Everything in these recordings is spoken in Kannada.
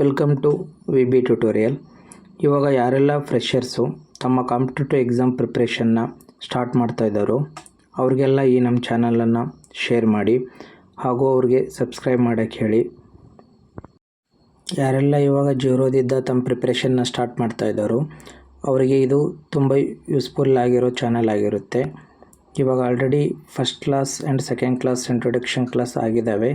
Welcome to V B tutorial ಇವಾಗ ಯಾರೆಲ್ಲ ಫ್ರೆಷರ್ಸು ತಮ್ಮ ಕಾಂಪಿಟೇಟಿವ್ ಎಕ್ಸಾಮ್ ಪ್ರಿಪ್ರೇಷನ್ನ ಸ್ಟಾರ್ಟ್ ಮಾಡ್ತಾ ಇದ್ದಾರೋ, ಅವ್ರಿಗೆಲ್ಲ ಈ ನಮ್ಮ ಚಾನಲನ್ನು ಶೇರ್ ಮಾಡಿ, ಹಾಗೂ ಅವ್ರಿಗೆ ಸಬ್ಸ್ಕ್ರೈಬ್ ಮಾಡೋಕ್ಕೆ ಹೇಳಿ. ಯಾರೆಲ್ಲ ಇವಾಗ ಜೀರೋದಿದ್ದ ತಮ್ಮ ಪ್ರಿಪ್ರೇಷನ್ನ ಸ್ಟಾರ್ಟ್ ಮಾಡ್ತಾ ಇದ್ದಾರೋ, ಅವರಿಗೆ ಇದು ತುಂಬ ಯೂಸ್ಫುಲ್ ಆಗಿರೋ ಚಾನಲ್ ಆಗಿರುತ್ತೆ. ಇವಾಗ already first class and second class introduction class ಆಗಿದ್ದಾವೆ.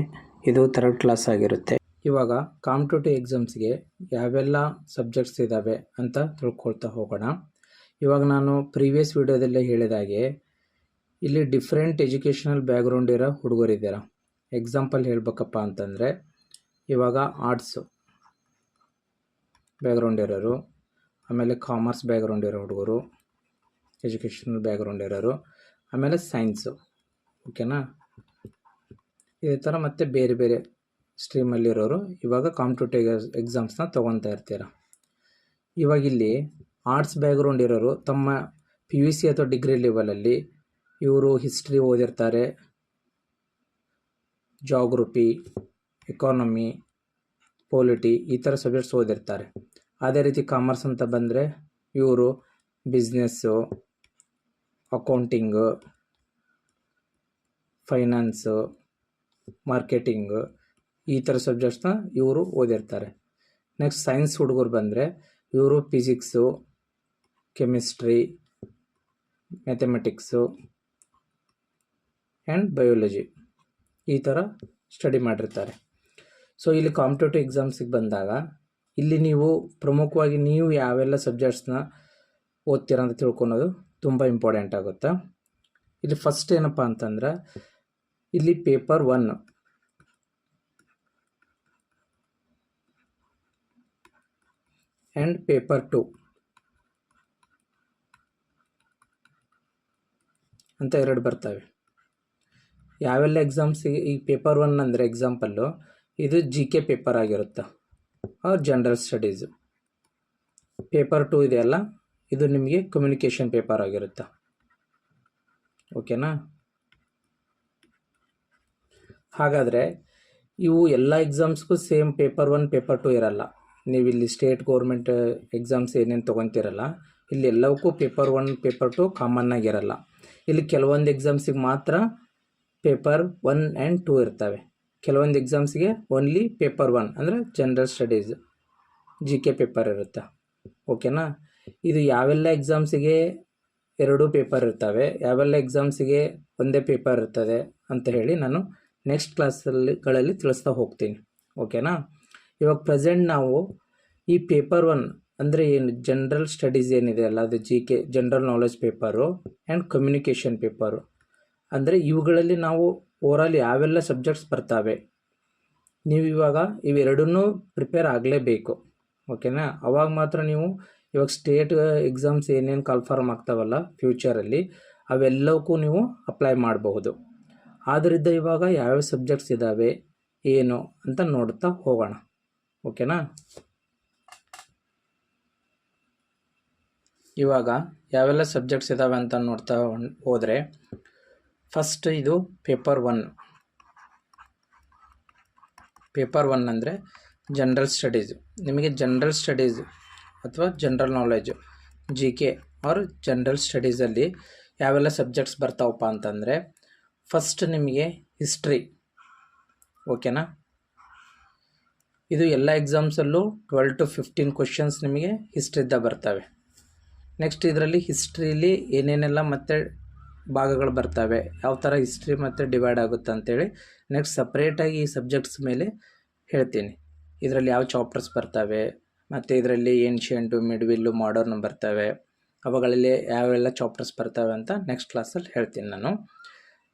ಇದು ಥರ್ಡ್ ಕ್ಲಾಸ್ ಆಗಿರುತ್ತೆ. ಇವಾಗ ಕಾಂಪಿಟೇಟಿವ್ ಎಕ್ಸಾಮ್ಸ್ಗೆ ಯಾವೆಲ್ಲ ಸಬ್ಜೆಕ್ಟ್ಸ್ ಇದ್ದಾವೆ ಅಂತ ತಿಳ್ಕೊಳ್ತಾ ಹೋಗೋಣ. ಇವಾಗ ನಾನು ಪ್ರೀವಿಯಸ್ ವಿಡಿಯೋದಲ್ಲೇ ಹೇಳಿದಾಗೆ ಇಲ್ಲಿ ಡಿಫ್ರೆಂಟ್ ಎಜುಕೇಷನಲ್ ಬ್ಯಾಕ್ಗ್ರೌಂಡ್ ಇರೋ ಹುಡುಗರಿದ್ದೀರ? ಎಕ್ಸಾಂಪಲ್ ಹೇಳ್ಬೇಕಪ್ಪ ಅಂತಂದರೆ ಇವಾಗ ಆರ್ಟ್ಸು ಬ್ಯಾಕ್ಗ್ರೌಂಡ್ ಇರೋರು, ಆಮೇಲೆ ಕಾಮರ್ಸ್ ಬ್ಯಾಕ್ಗ್ರೌಂಡ್ ಇರೋ ಹುಡುಗರು, ಎಜುಕೇಷನಲ್ ಬ್ಯಾಕ್ಗ್ರೌಂಡ್ ಇರೋರು, ಆಮೇಲೆ ಸೈನ್ಸು, ಓಕೆನಾ? ಇದೇ ಥರ ಮತ್ತು ಬೇರೆ ಬೇರೆ ಸ್ಟ್ರೀಮಲ್ಲಿರೋರು ಇವಾಗ ಕಾಂಪಿಟೇಟಿವ್ ಎಕ್ಸಾಮ್ಸ್ನ ತೊಗೊತಾ ಇರ್ತೀರ? ಇವಾಗ ಇಲ್ಲಿ ಆರ್ಟ್ಸ್ ಬ್ಯಾಕ್ಗ್ರೌಂಡ್ ಇರೋರು ತಮ್ಮ ಪಿ ಯು ಸಿ ಅಥವಾ ಡಿಗ್ರಿ ಲೆವೆಲಲ್ಲಿ ಇವರು ಹಿಸ್ಟ್ರಿ ಓದಿರ್ತಾರೆ ಜಾಗ್ರಫಿ ಎಕಾನಮಿ ಪೊಲಿಟಿ ಈ ಥರ ಸಬ್ಜೆಕ್ಟ್ಸ್ ಓದಿರ್ತಾರೆ. ಅದೇ ರೀತಿ ಕಾಮರ್ಸ್ ಅಂತ ಬಂದರೆ ಇವರು ಬಿಸ್ನೆಸ್ಸು ಅಕೌಂಟಿಂಗು ಫೈನಾನ್ಸು ಮಾರ್ಕೆಟಿಂಗು ಈ ಥರ ಸಬ್ಜೆಕ್ಟ್ಸ್ನ ಇವರು ಓದಿರ್ತಾರೆ. ನೆಕ್ಸ್ಟ್ ಸೈನ್ಸ್ ಹುಡುಗರು ಬಂದರೆ ಇವರು physics chemistry mathematics and biology ಈ ಥರ ಸ್ಟಡಿ ಮಾಡಿರ್ತಾರೆ. ಸೊ ಇಲ್ಲಿ ಕಾಂಪಿಟೇಟಿವ್ ಎಕ್ಸಾಮ್ಸಿಗೆ ಬಂದಾಗ ಇಲ್ಲಿ ನೀವು ಪ್ರಮುಖವಾಗಿ ನೀವು ಯಾವೆಲ್ಲ ಸಬ್ಜೆಕ್ಟ್ಸ್ನ ಓದ್ತೀರ ಅಂತ ತಿಳ್ಕೊಳೋದು ತುಂಬ ಇಂಪಾರ್ಟೆಂಟ್ ಆಗುತ್ತೆ. ಇಲ್ಲಿ ಫಸ್ಟ್ ಏನಪ್ಪ ಅಂತಂದ್ರೆ ಇಲ್ಲಿ ಪೇಪರ್ ಒನ್ ಆ್ಯಂಡ್ ಪೇಪರ್ 2 ಅಂತ ಎರಡು ಬರ್ತವೆ. ಯಾವೆಲ್ಲ ಎಕ್ಸಾಮ್ಸ್ ಈ ಪೇಪರ್ ಒನ್ ಅಂದರೆ ಎಕ್ಸಾಂಪಲ್ಲು ಇದು ಜಿ ಕೆ ಪೇಪರ್ ಆಗಿರುತ್ತೆ. Or general studies paper two ಇದೆಯಲ್ಲ ಇದು ನಿಮಗೆ ಕಮ್ಯುನಿಕೇಷನ್ ಪೇಪರ್ ಆಗಿರುತ್ತೆ. ಓಕೆನಾ ಹಾಗಾದರೆ ಇವು ಎಲ್ಲ ಎಕ್ಸಾಮ್ಸ್ಗೂ same paper one paper two ಇರಲ್ಲ. ನೀವು ಇಲ್ಲಿ ಸ್ಟೇಟ್ ಗೌರ್ಮೆಂಟ್ ಎಕ್ಸಾಮ್ಸ್ ಏನೇನು ತೊಗೊತಿರಲ್ಲ, ಇಲ್ಲಿ ಎಲ್ಲವಕ್ಕೂ paper one paper two common ಆಗಿರಲ್ಲ ಇಲ್ಲಿ ಕೆಲವೊಂದು ಎಕ್ಸಾಮ್ಸಿಗೆ ಮಾತ್ರ ಪೇಪರ್ ಒನ್ ಆ್ಯಂಡ್ ಟೂ ಇರ್ತವೆ. ಕೆಲವೊಂದು ಎಕ್ಸಾಮ್ಸ್ಗೆ ಓನ್ಲಿ ಪೇಪರ್ ಒನ್ ಅಂದರೆ general studies G K paper ಇರುತ್ತೆ? ಓಕೆನಾ ಇದು ಯಾವೆಲ್ಲ ಎಕ್ಸಾಮ್ಸಿಗೆ ಎರಡೂ ಪೇಪರ್ ಇರ್ತವೆ, ಯಾವೆಲ್ಲ ಎಕ್ಸಾಮ್ಸಿಗೆ ಒಂದೇ ಪೇಪರ್ ಇರ್ತದೆ ಅಂತ ಹೇಳಿ ನಾನು ನೆಕ್ಸ್ಟ್ ಕ್ಲಾಸಲ್ಲಿಗಳಲ್ಲಿ ತಿಳಿಸ್ತಾ ಹೋಗ್ತೀನಿ. ಓಕೆನಾ ಇವಾಗ ಪ್ರೆಸೆಂಟ್ ನಾವು ಈ ಪೇಪರ್ ಒನ್ ಅಂದರೆ ಏನು ಜನರಲ್ ಸ್ಟಡೀಸ್ ಏನಿದೆ ಅಲ್ಲ, ಅದು G K general knowledge paper and communication paper ಅಂದರೆ ಇವುಗಳಲ್ಲಿ ನಾವು ಓವರಾಲ್ ಯಾವೆಲ್ಲ ಸಬ್ಜೆಕ್ಟ್ಸ್ ಬರ್ತವೆ, ನೀವು ಇವಾಗ ಇವೆರಡನ್ನೂ ಪ್ರಿಪೇರ್ ಆಗಲೇಬೇಕು ಓಕೆನಾ ಅವಾಗ ಮಾತ್ರ ನೀವು ಇವಾಗ ಸ್ಟೇಟ್ ಎಕ್ಸಾಮ್ಸ್ ಏನೇನು ಕನ್ಫರ್ಮ್ ಆಗ್ತಾವಲ್ಲ ಫ್ಯೂಚರಲ್ಲಿ ಅವೆಲ್ಲಕ್ಕೂ ನೀವು ಅಪ್ಲೈ ಮಾಡಬಹುದು. ಆದ್ದರಿಂದ ಇವಾಗ ಯಾವ್ಯಾವ ಸಬ್ಜೆಕ್ಟ್ಸ್ ಇದ್ದಾವೆ ಏನು ಅಂತ ನೋಡ್ತಾ ಹೋಗೋಣ. ಓಕೆನಾ? ಇವಾಗ ಯಾವೆಲ್ಲ ಸಬ್ಜೆಕ್ಟ್ಸ್ ಇದ್ದಾವೆ ಅಂತ ನೋಡ್ತಾ ಹೋದರೆ ಫಸ್ಟ್ ಇದು ಪೇಪರ್ ಒನ್ ಪೇಪರ್ ಒನ್ ಅಂದರೆ ಜನರಲ್ ಸ್ಟಡೀಸು ನಿಮಗೆ ಜನರಲ್ ಸ್ಟಡೀಸು ಅಥವಾ general knowledge G K or general ಸ್ಟಡೀಸಲ್ಲಿ ಯಾವೆಲ್ಲ ಸಬ್ಜೆಕ್ಟ್ಸ್ ಬರ್ತಾವಪ್ಪ ಅಂತಂದರೆ ಫಸ್ಟ್ ನಿಮಗೆ ಹಿಸ್ಟ್ರಿ ಓಕೆನಾ? ಇದು ಎಲ್ಲ ಎಕ್ಸಾಮ್ಸಲ್ಲೂ ಟ್ವೆಲ್ ಟು ಫಿಫ್ಟೀನ್ ಕ್ವಶನ್ಸ್ ನಿಮಗೆ ಹಿಸ್ಟ್ರಿದ್ದ ಬರ್ತವೆ. ನೆಕ್ಸ್ಟ್ ಇದರಲ್ಲಿ ಹಿಸ್ಟ್ರಿಲಿ ಏನೇನೆಲ್ಲ ಮತ್ತೆ ಭಾಗಗಳು ಬರ್ತವೆ, ಯಾವ ಥರ ಹಿಸ್ಟ್ರಿ ಮತ್ತು ಡಿವೈಡ್ ಆಗುತ್ತೆ ಅಂತೇಳಿ ನೆಕ್ಸ್ಟ್ ಸಪ್ರೇಟಾಗಿ ಈ ಸಬ್ಜೆಕ್ಟ್ಸ್ ಮೇಲೆ ಹೇಳ್ತೀನಿ. ಇದರಲ್ಲಿ ಯಾವ ಚಾಪ್ಟರ್ಸ್ ಬರ್ತವೆ, ಮತ್ತು ಇದರಲ್ಲಿ ಏನ್ಷಿಯಂಟು ಮಿಡ್ವಿಲ್ಲು ಮಾಡರ್ನ್ ಬರ್ತವೆ, ಅವುಗಳಲ್ಲಿ ಯಾವೆಲ್ಲ ಚಾಪ್ಟರ್ಸ್ ಬರ್ತವೆ ಅಂತ ನೆಕ್ಸ್ಟ್ ಕ್ಲಾಸಲ್ಲಿ ಹೇಳ್ತೀನಿ ನಾನು.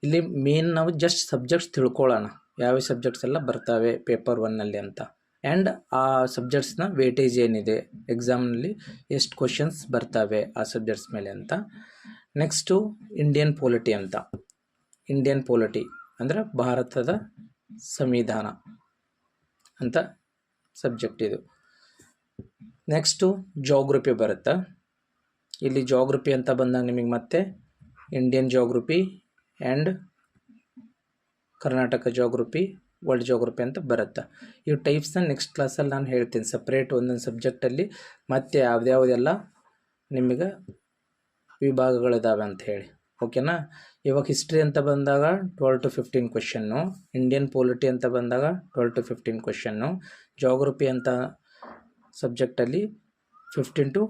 ಇಲ್ಲಿ ಮೇನ್ ನಾವು ಜಸ್ಟ್ ಸಬ್ಜೆಕ್ಟ್ಸ್ ತಿಳ್ಕೊಳ್ಳೋಣ, ಯಾವ ಸಬ್ಜೆಕ್ಟ್ಸ್ ಎಲ್ಲ ಬರ್ತವೆ ಪೇಪರ್ ಒನ್ನಲ್ಲಿ ಅಂತ. ಆ್ಯಂಡ್ ಆ ಸಬ್ಜೆಕ್ಟ್ಸ್ನ ವೇಟೇಜ್ ಏನಿದೆ? ಎಕ್ಸಾಮ್ನಲ್ಲಿ ಎಷ್ಟು ಕ್ವಶನ್ಸ್ ಬರ್ತವೆ ಆ ಸಬ್ಜೆಕ್ಟ್ಸ್ ಮೇಲೆ ಅಂತ. ನೆಕ್ಸ್ಟು ಇಂಡಿಯನ್ ಪೋಲಿಟಿ ಅಂತ. ಇಂಡಿಯನ್ ಪೋಲಿಟಿ ಅಂದರೆ ಭಾರತದ ಸಂವಿಧಾನ ಅಂತ ಸಬ್ಜೆಕ್ಟ್ ಇದು. ನೆಕ್ಸ್ಟು ಜೋಗ್ರಫಿ ಬರುತ್ತೆ? ಇಲ್ಲಿ ಜೋಗ್ರಫಿ ಅಂತ ಬಂದಾಗ ನಿಮಗೆ ಮತ್ತೆ Indian geography and Karnataka geography world geography ಅಂತ ಬರುತ್ತೆ. ಈ ಟೈಪ್ಸ್ನ ನೆಕ್ಸ್ಟ್ ಕ್ಲಾಸಲ್ಲಿ ನಾನು ಹೇಳ್ತೀನಿ ಸಪ್ರೇಟ್ ಒಂದೊಂದು ಸಬ್ಜೆಕ್ಟಲ್ಲಿ ಮತ್ತೆ ಯಾವುದ್ಯಾವುದೆಲ್ಲ ನಿಮಗೆ ವಿಭಾಗಗಳಿದ್ದಾವೆ ಅಂತ ಹೇಳಿ. ಓಕೆನಾ ಇವಾಗ ಹಿಸ್ಟ್ರಿ ಅಂತ ಬಂದಾಗ twelve to fifteen question Indian polity ಅಂತ ಬಂದಾಗ twelve to fifteen question geography ಅಂತ ಸಬ್ಜೆಕ್ಟಲ್ಲಿ ಫಿಫ್ಟೀನ್ ಟು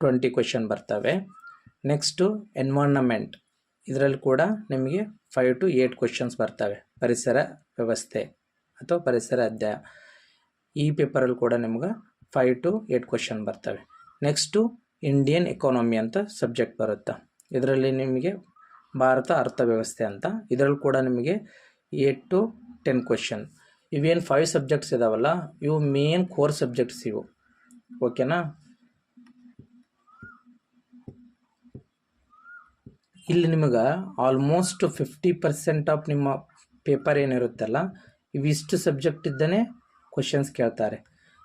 ಟ್ವೆಂಟಿ ಕ್ವೆಶನ್ ಬರ್ತವೆ. ನೆಕ್ಸ್ಟು ಎನ್ವಾರ್ನಮೆಂಟ್ ಇದರಲ್ಲಿ ಕೂಡ ನಿಮಗೆ ಫೈವ್ ಟು ಏಯ್ಟ್ ಕ್ವೆಶನ್ಸ್ ಬರ್ತವೆ. ಪರಿಸರ ವ್ಯವಸ್ಥೆ ಅಥವಾ ಪರಿಸರ ಅಧ್ಯಾಯ ಈ ಪೇಪರಲ್ಲಿ ಕೂಡ ನಿಮ್ಗೆ ಫೈವ್ ಟು ಏಟ್ ಕ್ವಶನ್ ಬರ್ತವೆ. ನೆಕ್ಸ್ಟು ಇಂಡಿಯನ್ ಎಕಾನಮಿ ಅಂತ ಸಬ್ಜೆಕ್ಟ್ ಬರುತ್ತೆ. ಇದರಲ್ಲಿ ನಿಮಗೆ ಭಾರತ ಅರ್ಥವ್ಯವಸ್ಥೆ ಅಂತ. ಇದರಲ್ಲಿ ಕೂಡ ನಿಮಗೆ ಏಟ್ ಟು ಟೆನ್ ಕ್ವಶನ್ ಇವೇನು ಫೈವ್ ಸಬ್ಜೆಕ್ಟ್ಸ್ ಇದಾವಲ್ಲ, ಇವು ಮೇನ್ ಕೋರ್ ಸಬ್ಜೆಕ್ಟ್ಸ್ ಇವು. ಓಕೆನಾ ಇಲ್ಲಿ ನಿಮಗೆ ಆಲ್ಮೋಸ್ಟ್ ಫಿಫ್ಟಿ ಪರ್ಸೆಂಟ್ ಆಫ್ ನಿಮ್ಮ ಪೇಪರ್ ಏನಿರುತ್ತಲ್ಲ, ಇವಿಷ್ಟು ಸಬ್ಜೆಕ್ಟ್ ಇದ್ದನೇ ಕ್ವಶನ್ಸ್ ಕೇಳ್ತಾರೆ.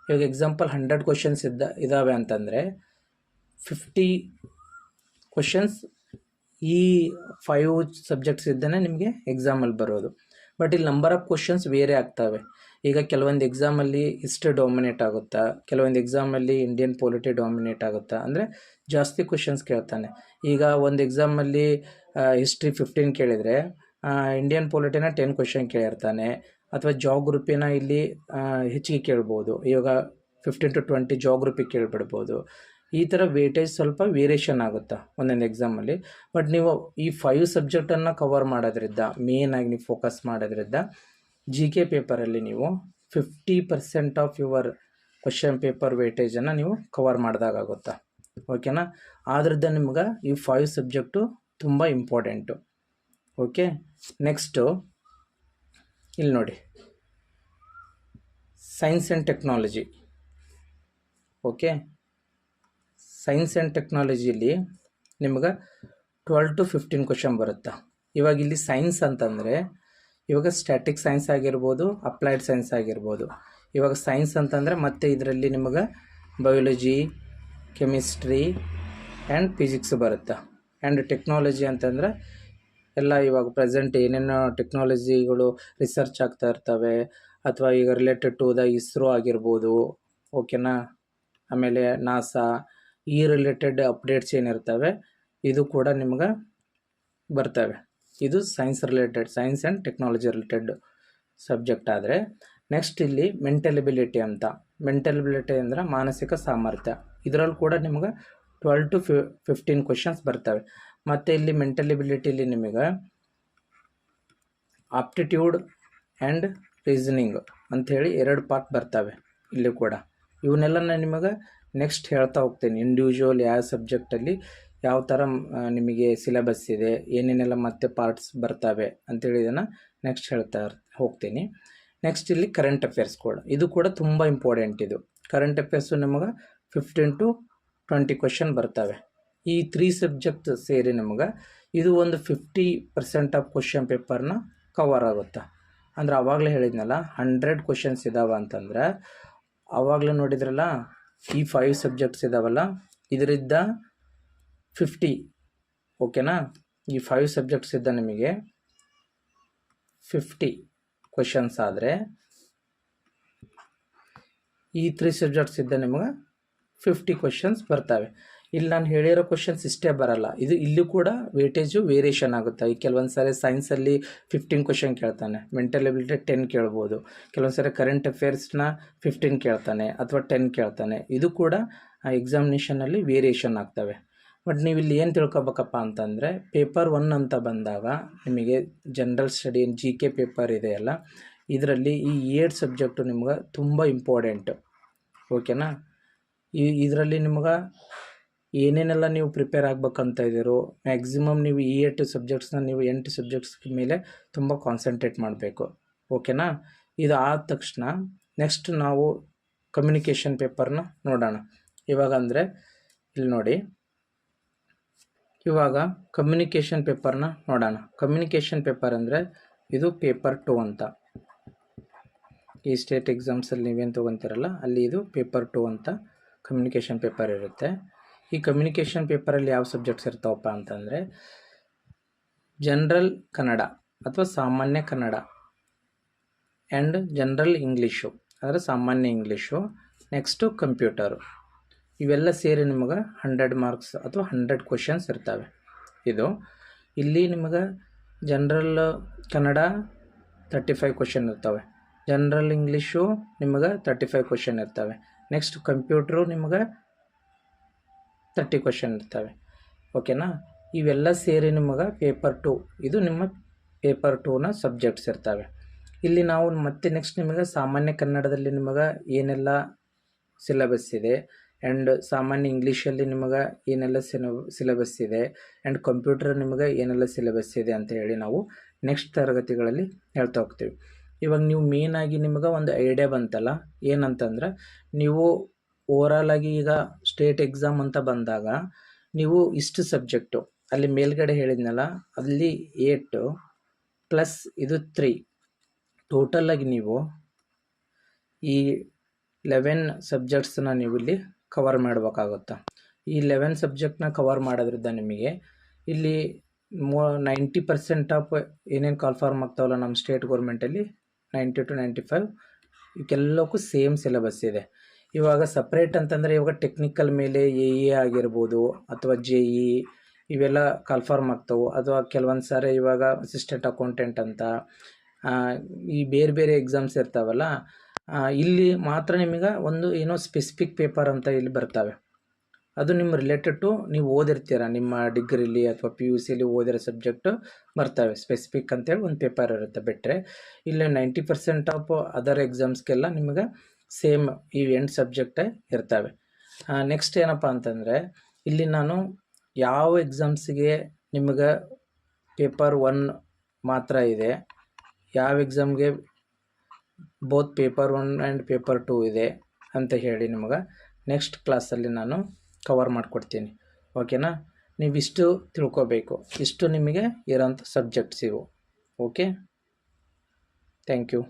ಇವಾಗ ಎಕ್ಸಾಂಪಲ್ ಹಂಡ್ರೆಡ್ ಕ್ವಶನ್ಸ್ ಇದ್ದ ಇದ್ದಾವೆ ಅಂತಂದರೆ ಫಿಫ್ಟಿ ಕ್ವಶನ್ಸ್ ಈ ಫೈವ್ ಸಬ್ಜೆಕ್ಟ್ಸ್ ಇದ್ದನೇ ನಿಮಗೆ ಎಕ್ಸಾಮಲ್ಲಿ ಬರೋದು. ಬಟ್ ಇಲ್ಲಿ ನಂಬರ್ ಆಫ್ ಕ್ವಶನ್ಸ್ ಬೇರೆ ಆಗ್ತವೆ. ಈಗ ಕೆಲವೊಂದು ಎಕ್ಸಾಮಲ್ಲಿ ಹಿಸ್ಟ್ರಿ ಡಾಮಿನೇಟ್ ಆಗುತ್ತಾ, ಕೆಲವೊಂದು ಎಕ್ಸಾಮಲ್ಲಿ ಇಂಡಿಯನ್ ಪೊಲಿಟಿ ಡಾಮಿನೇಟ್ ಆಗುತ್ತಾ, ಅಂದರೆ ಜಾಸ್ತಿ ಕ್ವಶನ್ಸ್ ಕೇಳ್ತಾನೆ. ಈಗ ಒಂದು ಎಕ್ಸಾಮಲ್ಲಿ ಹಿಸ್ಟ್ರಿ ಫಿಫ್ಟೀನ್ ಕೇಳಿದರೆ ಇಂಡಿಯನ್ ಪೊಲಿಟಿನ ಟೆನ್ ಕ್ವೆಶನ್ ಕೇಳಿರ್ತಾನೆ. ಅಥವಾ ಜಾಗ್ರಫಿನ ಇಲ್ಲಿ ಹೆಚ್ಚಿಗೆ ಕೇಳ್ಬೋದು. ಇವಾಗ ಫಿಫ್ಟೀನ್ ಟು ಟ್ವೆಂಟಿ ಜಾಗ್ರಫಿ ಕೇಳಿಬಿಡ್ಬೋದು. ಈ ಥರ ವೇಟೇಜ್ ಸ್ವಲ್ಪ ವೇರಿಯೇಷನ್ ಆಗುತ್ತೆ ಒಂದೊಂದು ಎಕ್ಸಾಮಲ್ಲಿ ಬಟ್ ನೀವು ಈ ಫೈವ್ ಸಬ್ಜೆಕ್ಟನ್ನು ಕವರ್ ಮಾಡೋದ್ರಿಂದ ಮೇನ್ ಆಗಿ ನೀವು ಫೋಕಸ್ ಮಾಡೋದ್ರಿಂದ ಜಿ ಕೆ ಪೇಪರಲ್ಲಿ ನೀವು fifty percent of your question paper ವೇಟೇಜನ್ನು ನೀವು ಕವರ್ ಮಾಡಿದಾಗುತ್ತೆ ಓಕೆನಾ ಆದ್ರಿಂದ ನಿಮ್ಗೆ ಈ ಫೈವ್ ಸಬ್ಜೆಕ್ಟು ತುಂಬ ಇಂಪಾರ್ಟೆಂಟು ಓಕೆ, ನೆಕ್ಸ್ಟು, ಇಲ್ಲಿ ನೋಡಿ. Science and technology okay science and ಟೆಕ್ನಾಲಜಿಲಿ ನಿಮ್ಗೆ ಟ್ವೆಲ್ ಟು ಫಿಫ್ಟೀನ್ ಕ್ವಶನ್ ಬರುತ್ತೆ. ಇವಾಗ ಇಲ್ಲಿ ಸೈನ್ಸ್ ಅಂತಂದರೆ, ಇವಾಗ ಸ್ಟ್ಯಾಟಿಕ್ ಸೈನ್ಸ್ ಆಗಿರ್ಬೋದು ಅಪ್ಲೈಡ್ ಸೈನ್ಸ್ ಆಗಿರ್ಬೋದು. ಇವಾಗ ಸೈನ್ಸ್ ಅಂತಂದರೆ ಮತ್ತೆ ಇದರಲ್ಲಿ ನಿಮಗೆ ಬಯೋಲಜಿ ಕೆಮಿಸ್ಟ್ರಿ ಆ್ಯಂಡ್ ಫಿಸಿಕ್ಸ್ ಬರುತ್ತೆ. ಆ್ಯಂಡ್ ಟೆಕ್ನಾಲಜಿ ಅಂತಂದರೆ ಎಲ್ಲ ಇವಾಗ ಪ್ರೆಸೆಂಟ್ ಏನೇನು ಟೆಕ್ನಾಲಜಿಗಳು ರಿಸರ್ಚ್ ಆಗ್ತಾ ಇರ್ತವೆ, ಅಥವಾ ಈಗ ರಿಲೇಟೆಡ್ ಟು ದ ಇಸ್ರೋ ಆಗಿರ್ಬೋದು ಓಕೆನಾ ಆಮೇಲೆ ನಾಸಾ, ಈ ರಿಲೇಟೆಡ್ ಅಪ್ಡೇಟ್ಸ್ ಏನಿರ್ತವೆ, ಇದು ಕೂಡ ನಿಮ್ಗೆ ಬರ್ತವೆ. ಇದು science related science and technology related subject ಆದರೆ ನೆಕ್ಸ್ಟ್ ಇಲ್ಲಿ ಮೆಂಟಲಿಬಿಲಿಟಿ ಅಂತ. ಮೆಂಟಲಿಬಿಲಿಟಿ ಅಂದರೆ ಮಾನಸಿಕ ಸಾಮರ್ಥ್ಯ. ಇದರಲ್ಲಿ ಕೂಡ ನಿಮ್ಗೆ ಟ್ವೆಲ್ ಟು ಫಿಫ್ಟೀನ್ ಕ್ವೆಶನ್ಸ್ ಬರ್ತವೆ. ಮತ್ತು ಇಲ್ಲಿ ಮೆಂಟಲ್ ಎಬಿಲಿಟಿಲಿ ನಿಮಗೆ ಆಪ್ಟಿಟ್ಯೂಡ್ ಆ್ಯಂಡ್ ರೀಸನಿಂಗ್ ಅಂಥೇಳಿ ಎರಡು ಪಾರ್ಟ್ ಬರ್ತವೆ ಇಲ್ಲಿ ಕೂಡ. ಇವನ್ನೆಲ್ಲ ನಾನು ನಿಮಗೆ ನೆಕ್ಸ್ಟ್ ಹೇಳ್ತಾ ಹೋಗ್ತೇನೆ. ಇಂಡಿವಿಜುವಲ್ ಯಾವ ಸಬ್ಜೆಕ್ಟಲ್ಲಿ ಯಾವ ಥರ ನಿಮಗೆ ಸಿಲೆಬಸ್ ಇದೆ, ಏನೇನೆಲ್ಲ ಮತ್ತೆ ಪಾರ್ಟ್ಸ್ ಬರ್ತವೆ ಅಂತೇಳಿ ಇದನ್ನು ನೆಕ್ಸ್ಟ್ ಹೇಳ್ತಾ ಹೋಗ್ತೀನಿ. ನೆಕ್ಸ್ಟ್ ಇಲ್ಲಿ ಕರೆಂಟ್ ಅಫೇರ್ಸ್ ಕೂಡ. ಇದು ಕೂಡ ತುಂಬ ಇಂಪಾರ್ಟೆಂಟ್ ಇದು. ಕರೆಂಟ್ ಅಫೇರ್ಸು ನಿಮಗೆ ಫಿಫ್ಟೀನ್ ಟು ಟ್ವೆಂಟಿ ಕ್ವೆಶನ್ ಬರ್ತವೆ. ಈ ತ್ರೀ ಸಬ್ಜೆಕ್ಟ್ ಸೇರಿ ನಮಗೆ ಇದು ಒಂದು ಫಿಫ್ಟಿ ಪರ್ಸೆಂಟ್ ಆಫ್ ಕ್ವಶನ್ ಪೇಪರ್ನ ಕವರ್ ಆಗುತ್ತೆ. ಅಂದ್ರೆ ಆವಾಗಲೇ ಹೇಳಿದ್ನಲ್ಲ ಹಂಡ್ರೆಡ್ ಕ್ವಶನ್ಸ್ ಇದ್ದಾವೆ ಅಂತಂದ್ರೆ ಆವಾಗಲೇ ನೋಡಿದ್ರಲ್ಲ, ಈ ಫೈವ್ ಸಬ್ಜೆಕ್ಟ್ಸ್ ಇದಾವಲ್ಲ, ಇದರಿಂದ ಫಿಫ್ಟಿ ಓಕೆನಾ ಈ ಫೈವ್ ಸಬ್ಜೆಕ್ಟ್ಸ್ ಇದ್ದ ನಿಮಗೆ ಫಿಫ್ಟಿ ಕ್ವಶನ್ಸ್ ಆದರೆ, ಈ ತ್ರೀ ಸಬ್ಜೆಕ್ಟ್ಸ್ ಇದ್ದ ನಿಮಗೆ ಫಿಫ್ಟಿ ಕ್ವಶನ್ಸ್ ಬರ್ತವೆ. ಇಲ್ಲಿ ನಾನು ಹೇಳಿರೋ ಕ್ವಶನ್ಸ್ ಇಷ್ಟೇ ಬರಲ್ಲ. ಇದು ಇಲ್ಲಿ ಕೂಡ ವೇಟೇಜು ವೇರಿಯೇಷನ್ ಆಗುತ್ತೆ. ಈ ಕೆಲವೊಂದು ಸಾರಿ ಸೈನ್ಸಲ್ಲಿ ಫಿಫ್ಟೀನ್ ಕ್ವಶನ್ ಕೇಳ್ತಾನೆ. ಮೆಂಟಲ್ ಎಬಿಲಿಟಿ ಟೆನ್ ಕೇಳ್ಬೋದು. ಕೆಲವೊಂದು ಸಾರಿ ಕರೆಂಟ್ ಅಫೇರ್ಸ್ನ ಫಿಫ್ಟೀನ್ ಕೇಳ್ತಾನೆ ಅಥವಾ ಟೆನ್ ಕೇಳ್ತಾನೆ. ಇದು ಕೂಡ ಎಕ್ಸಾಮಿನೇಷನಲ್ಲಿ ವೇರಿಯೇಷನ್ ಆಗ್ತವೆ. ಬಟ್ ನೀವು ಇಲ್ಲಿ ಏನು ತಿಳ್ಕೊಬೇಕಪ್ಪ ಅಂತಂದರೆ ಪೇಪರ್ ಒನ್ ಅಂತ ಬಂದಾಗ ನಿಮಗೆ general study G K paper ಇದೆಯಲ್ಲ ಇದರಲ್ಲಿ ಈ ಏಡ್ ಸಬ್ಜೆಕ್ಟು ನಿಮ್ಗೆ ತುಂಬ ಇಂಪಾರ್ಟೆಂಟು ಓಕೆನಾ ಈ, ಇದರಲ್ಲಿ ನಿಮ್ಗೆ ಏನೇನೆಲ್ಲ ನೀವು ಪ್ರಿಪೇರ್ ಆಗಬೇಕಂತ ಇದ್ದೀರೋ ಮ್ಯಾಕ್ಸಿಮಮ್ ನೀವು ಈ ಎಂಟು ಸಬ್ಜೆಕ್ಟ್ಸ್ನ ನೀವು ಎಂಟು ಸಬ್ಜೆಕ್ಟ್ಸ್ ಮೇಲೆ ತುಂಬ ಕಾನ್ಸಂಟ್ರೇಟ್ ಮಾಡಬೇಕು. ಓಕೆನಾ ಇದು ಆದ ತಕ್ಷಣ ನೆಕ್ಸ್ಟ್ ನಾವು ಕಮ್ಯುನಿಕೇಷನ್ ಪೇಪರ್ನ ನೋಡೋಣ. ಇವಾಗ ಅಂದರೆ ಇಲ್ಲಿ ನೋಡಿ. ಇವಾಗ ಕಮ್ಯುನಿಕೇಷನ್ ಪೇಪರ್ನ ನೋಡೋಣ. ಕಮ್ಯುನಿಕೇಷನ್ ಪೇಪರ್ ಅಂದರೆ ಇದು ಪೇಪರ್ ಟು ಅಂತ. ಈ ಸ್ಟೇಟ್ ಎಕ್ಸಾಮ್ಸಲ್ಲಿ ನೀವೇನು ತೊಗೊತೀರಲ್ಲ, ಅಲ್ಲಿ ಇದು ಪೇಪರ್ ಟು ಅಂತ ಕಮ್ಯುನಿಕೇಷನ್ ಪೇಪರ್ ಇರುತ್ತೆ. ಈ ಕಮ್ಯುನಿಕೇಷನ್ ಪೇಪರಲ್ಲಿ ಯಾವ ಸಬ್ಜೆಕ್ಟ್ಸ್ ಇರ್ತಾವಪ್ಪ ಅಂತಂದರೆ ಜನರಲ್ ಕನ್ನಡ ಅಥವಾ ಸಾಮಾನ್ಯ ಕನ್ನಡ ಆ್ಯಂಡ್ ಜನರಲ್ ಇಂಗ್ಲೀಷು ಅಂದರೆ ಸಾಮಾನ್ಯ ಇಂಗ್ಲೀಷು ನೆಕ್ಸ್ಟು ಕಂಪ್ಯೂಟರು ಇವೆಲ್ಲ ಸೇರಿ ನಿಮಗೆ ಹಂಡ್ರೆಡ್ ಮಾರ್ಕ್ಸ್ ಅಥವಾ ಹಂಡ್ರೆಡ್ ಕ್ವಶನ್ಸ್ ಇರ್ತವೆ. ಇದು ಇಲ್ಲಿ ನಿಮಗೆ general Kannada thirty five question ಇರ್ತವೆ ಜನರಲ್ ಇಂಗ್ಲೀಷು ನಿಮಗೆ ತರ್ಟಿ ಫೈವ್ ಕ್ವಶನ್ ಇರ್ತವೆ ನೆಕ್ಸ್ಟ್ ಕಂಪ್ಯೂಟ್ರು ನಿಮಗೆ ತರ್ಟಿ ಕ್ವಶನ್ ಇರ್ತವೆ. ಓಕೆನಾ ಇವೆಲ್ಲ ಸೇರಿ ನಿಮಗೆ ಪೇಪರ್ ಟು ಇದು ನಿಮ್ಮ ಪೇಪರ್ ಟೂನ ಸಬ್ಜೆಕ್ಟ್ಸ್ ಇರ್ತವೆ. ಇಲ್ಲಿ ನಾವು ಮತ್ತೆ ನೆಕ್ಸ್ಟ್ ನಿಮಗೆ ಸಾಮಾನ್ಯ ಕನ್ನಡದಲ್ಲಿ ನಿಮಗೆ ಏನೆಲ್ಲ ಸಿಲೆಬಸ್ ಇದೆ ಆ್ಯಂಡ್ ಸಾಮಾನ್ಯ ಇಂಗ್ಲೀಷಲ್ಲಿ ನಿಮಗೆ ಏನೆಲ್ಲ ಸಿಲೆಬಸ್ ಇದೆ ಆ್ಯಂಡ್ ಕಂಪ್ಯೂಟರ್ ನಿಮಗೆ ಏನೆಲ್ಲ ಸಿಲೆಬಸ್ ಇದೆ ಅಂತ ಹೇಳಿ ನಾವು ನೆಕ್ಸ್ಟ್ ತರಗತಿಗಳಲ್ಲಿ ಹೇಳ್ತಾ ಹೋಗ್ತೀವಿ. ಇವಾಗ ನೀವು ಮೇಯ್ನಾಗಿ ನಿಮಗೆ ಒಂದು ಐಡಿಯಾ ಬಂತಲ್ಲ, ಏನಂತಂದ್ರೆ ನೀವು ಓವರಾಲ್ ಆಗಿ ಈಗ ಸ್ಟೇಟ್ ಎಕ್ಸಾಮ್ ಅಂತ ಬಂದಾಗ ನೀವು ಇಷ್ಟು ಸಬ್ಜೆಕ್ಟು. ಅಲ್ಲಿ ಮೇಲ್ಗಡೆ ಹೇಳಿದ್ನಲ್ಲ, ಅಲ್ಲಿ ಏಟು ಪ್ಲಸ್ ಇದು ತ್ರೀ. ಟೋಟಲಾಗಿ ನೀವು ಈ ಲೆವೆನ್ ಸಬ್ಜೆಕ್ಟ್ಸನ್ನ ನೀವು ಇಲ್ಲಿ ಕವರ್ ಮಾಡಬೇಕಾಗುತ್ತೆ. ಈ ಲೆವೆನ್ ಸಬ್ಜೆಕ್ಟ್ನ ಕವರ್ ಮಾಡೋದ್ರಿಂದ ನಿಮಗೆ ಇಲ್ಲಿ ಮೋ ನೈಂಟಿ ಪರ್ಸೆಂಟ್ ಆಫ್ ಏನೇನು ಕಾಲ್ ಫಾರ್ಮ್ ಆಗ್ತಾವಲ್ಲ ನಮ್ಮ ಸ್ಟೇಟ್ ಗೌರ್ಮೆಂಟಲ್ಲಿ ನೈಂಟಿ ಟು ನೈಂಟಿ ಫೈವ್ ಇವಕ್ಕೆಲ್ಲಕ್ಕೂ ಸೇಮ್ ಸಿಲೆಬಸ್ ಇದೆ. ಇವಾಗ ಸಪ್ರೇಟ್ ಅಂತಂದರೆ ಇವಾಗ ಟೆಕ್ನಿಕಲ್ ಮೇಲೆ ಎ ಇ ಆಗಿರ್ಬೋದು ಅಥವಾ ಜೆ ಇ ಇವೆಲ್ಲ ಕನ್ಫರ್ಮ್ ಆಗ್ತವೆ. ಅಥವಾ ಕೆಲವೊಂದು ಸಾರಿ ಇವಾಗ ಅಸಿಸ್ಟೆಂಟ್ ಅಕೌಂಟೆಂಟ್ ಅಂತ ಈ ಬೇರೆ ಬೇರೆ ಎಕ್ಸಾಮ್ಸ್ ಇರ್ತಾವಲ್ಲ ಇಲ್ಲಿ ಮಾತ್ರ ನಿಮಗೆ ಒಂದು ಏನೋ ಸ್ಪೆಸಿಫಿಕ್ ಪೇಪರ್ ಅಂತ ಇಲ್ಲಿ ಬರ್ತವೆ. ಅದು ನಿಮ್ಮ ರಿಲೇಟೆಡ್ ಟು ನೀವು ಓದಿರ್ತೀರ? ನಿಮ್ಮ ಡಿಗ್ರಿಲಿ ಅಥವಾ ಪಿ ಯು ಸಿಲಿ ಓದಿರೋ ಸಬ್ಜೆಕ್ಟು ಬರ್ತವೆ. ಸ್ಪೆಸಿಫಿಕ್ ಅಂತೇಳಿ ಒಂದು ಪೇಪರ್ ಇರುತ್ತೆ ಬಿಟ್ಟರೆ ಇಲ್ಲಿ ನೈಂಟಿ ಪರ್ಸೆಂಟ್ ಆಫ್ ಅದರ್ ಎಕ್ಸಾಮ್ಸ್ಗೆಲ್ಲ ನಿಮಗೆ ಸೇಮ್ ಈ ಎಂಟು ಸಬ್ಜೆಕ್ಟೇ ಇರ್ತವೆ. ನೆಕ್ಸ್ಟ್ ಏನಪ್ಪ ಅಂತಂದರೆ, ಇಲ್ಲಿ ನಾನು ಯಾವ ಎಕ್ಸಾಮ್ಸಿಗೆ ನಿಮಗೆ ಪೇಪರ್ ಒನ್ ಮಾತ್ರ ಇದೆ, ಯಾವ ಎಕ್ಸಾಮ್ಗೆ both paper one and paper two ಇದೆ ಅಂತ ಹೇಳಿ ನಿಮಗೆ ನೆಕ್ಸ್ಟ್ ಕ್ಲಾಸಲ್ಲಿ ನಾನು ಕವರ್ ಮಾಡಿಕೊಡ್ತೀನಿ. ಓಕೆನಾ ನೀವಿಷ್ಟು ತಿಳ್ಕೊಬೇಕು. ಇಷ್ಟು ನಿಮಗೆ ಇರೋಂಥ ಸಬ್ಜೆಕ್ಟ್ಸ್ ಇವು. Okay thank you